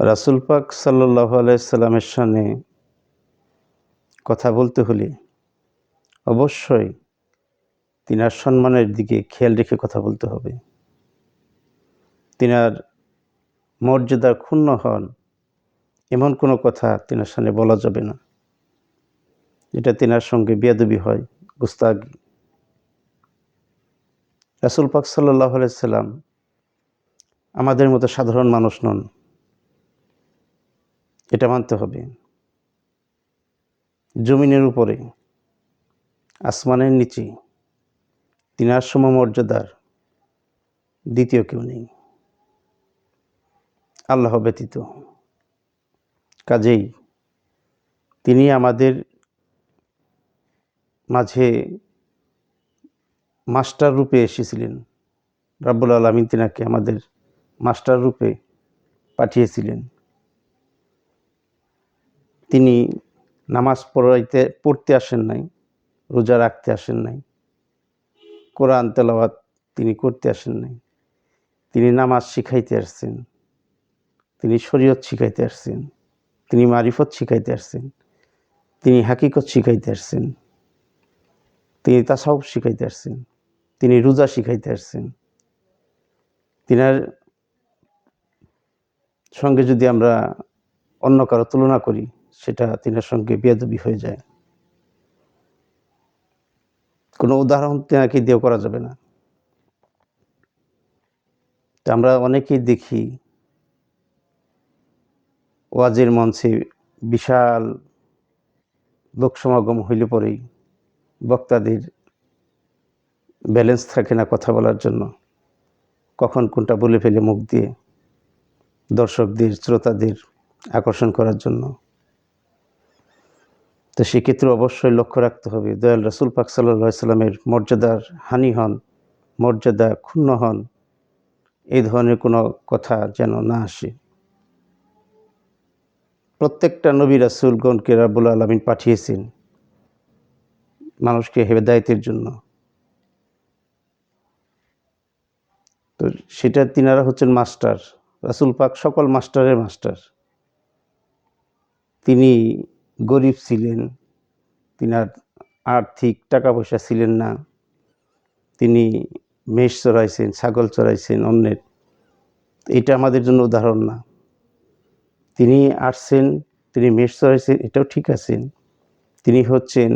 রাসুল পাক সাল্লাহ আলাইসাল্লামের সামনে কথা বলতে হলে অবশ্যই তিনার সম্মানের দিকে খেয়াল রেখে কথা বলতে হবে। তিনার মর্যাদা ক্ষুণ্ণ হন, এমন কোনো কথা তিনার সামনে বলা যাবে না। যেটা তিনার সঙ্গে বেয়াদবি হয়, গুস্তাগি। রাসুল পাক সাল্লাহ আলাইসাল্লাম আমাদের মতো সাধারণ মানুষ নন। এটা মানতে হবে। জমিনের উপরে, আসমানের নিচে, তিনার সমমর্যাদার দ্বিতীয় কেউ নেই। আল্লাহ ব্যতীত। কাজেই তিনি আমাদের মাঝে মাস্টার রূপে এসেছিলেন। রাব্বুল আলমিন তিনাকে আমাদের মাস্টার রূপে পাঠিয়েছিলেন। তিনি নামাজ পড়াইতে, পড়তে আসেন নাই, রোজা রাখতে আসেন নাই, কোরআন তেলাওয়াত তিনি করতে আসেন নাই। তিনি নামাজ শিখাইতে আসছেন, তিনি শরীয়ত শিখাইতে আসছেন, তিনি মারিফত শিখাইতে আসছেন, তিনি হাকিকত শিখাইতে আসছেন, তিনি তাসাউফ শিখাইতে আসছেন, তিনি রোজা শিখাইতে আসছেন। তিনার সঙ্গে যদি আমরা অন্য কারও তুলনা করি সেটা তিনার সঙ্গে বেদবি হয়ে যায়। কোনো উদাহরণ তেনাকে দিয়েও করা যাবে না। তা আমরা অনেকেই দেখি, ওয়াজের মঞ্চে বিশাল লোক সমাগম হইলে পরেই বক্তাদের ব্যালেন্স থাকে না কথা বলার জন্য। কখন কোনটা বলে ফেলে মুখ দিয়ে দর্শকদের, শ্রোতাদের আকর্ষণ করার জন্য। তো সেক্ষেত্রে অবশ্যই লক্ষ্য রাখতে হবে। দয়াল রাসুল পাক সাল্লা সাল্লামের মর্যাদার হানি হন, মর্যাদা ক্ষুণ্ণ হন, এই ধরনের কোনো কথা যেন না আসে। প্রত্যেকটা নবী রাসুলগণকে রাবুল আলমিন পাঠিয়েছেন মানুষকে হেদায়তের জন্য। তো সেটা তিনারা হচ্ছেন মাস্টার, রাসুল পাক সকল মাস্টারের মাস্টার। তিনি গরিব ছিলেন, তিনার আর্থিক টাকা পয়সা ছিলেন না। তিনি মেষ চড়াইছেন, ছাগল চড়াইছেন অন্যের। এটা আমাদের জন্য উদাহরণ না। তিনি আসছেন, তিনি মেষ চড়াইছেন, এটাও ঠিক আছেন তিনি হচ্ছেন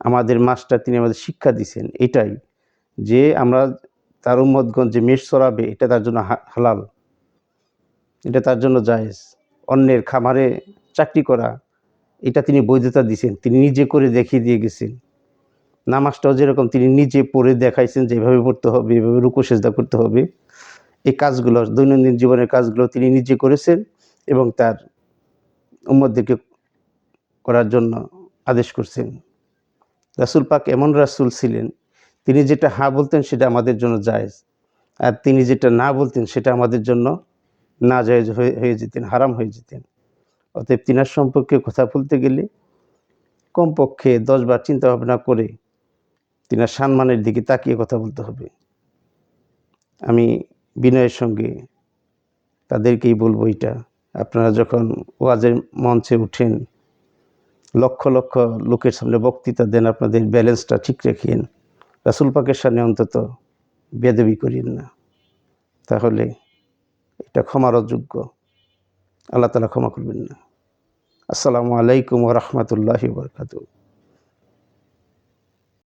আমাদের মাস্টার, তিনি আমাদের শিক্ষা দিছেন, এটাই যে আমরা তার উম্মদগঞ্জ যে মেষ চড়াবে, এটা তার জন্য হালাল। এটা তার জন্য জায়েজ। অন্যের খামারে চাকরি করা এটা তিনি বৈধতা দিয়েছেন তিনি নিজে করে দেখিয়ে দিয়ে গেছেন। নামাজটাও যেরকম তিনি নিজে পড়ে দেখাইছেন যে এভাবে পড়তে হবে, এভাবে রুকু, সেজদা করতে হবে, এই কাজগুলো, দৈনন্দিন জীবনের কাজগুলো তিনি নিজে করেছেন এবং তার উম্মদদেরকে করার জন্য আদেশ করছেন। রাসুল পাক এমন রাসুল ছিলেন, তিনি যেটা হা বলতেন সেটা আমাদের জন্য জায়েজ, আর তিনি যেটা না বলতেন সেটা আমাদের জন্য না জায়েজ হয়ে হয়ে যেতেন, হারাম হয়ে যেতেন। অতএব তিনার সম্পর্কে কথা বলতে গেলে কমপক্ষে দশবার চিন্তা ভাবনা করে তিনার সম্মানের দিকে তাকিয়ে কথা বলতে হবে। আমি বিনয়ের সঙ্গে তাদেরকেই বলব এটা। আপনারা যখন ওয়াজের মঞ্চে উঠেন, লক্ষ লক্ষ লোকের সামনে বক্তৃতা দেন, আপনাদের ব্যালেন্সটা ঠিক রেখেন, রাসুল পাকের সামনে অন্তত বেদবি করিন না। তাহলে এটা ক্ষমার অযোগ্য। আল্লাহ তালা ক্ষমা করবেন না। আসসালামু আলাইকুম রহমতুল্লাহি বরকাতু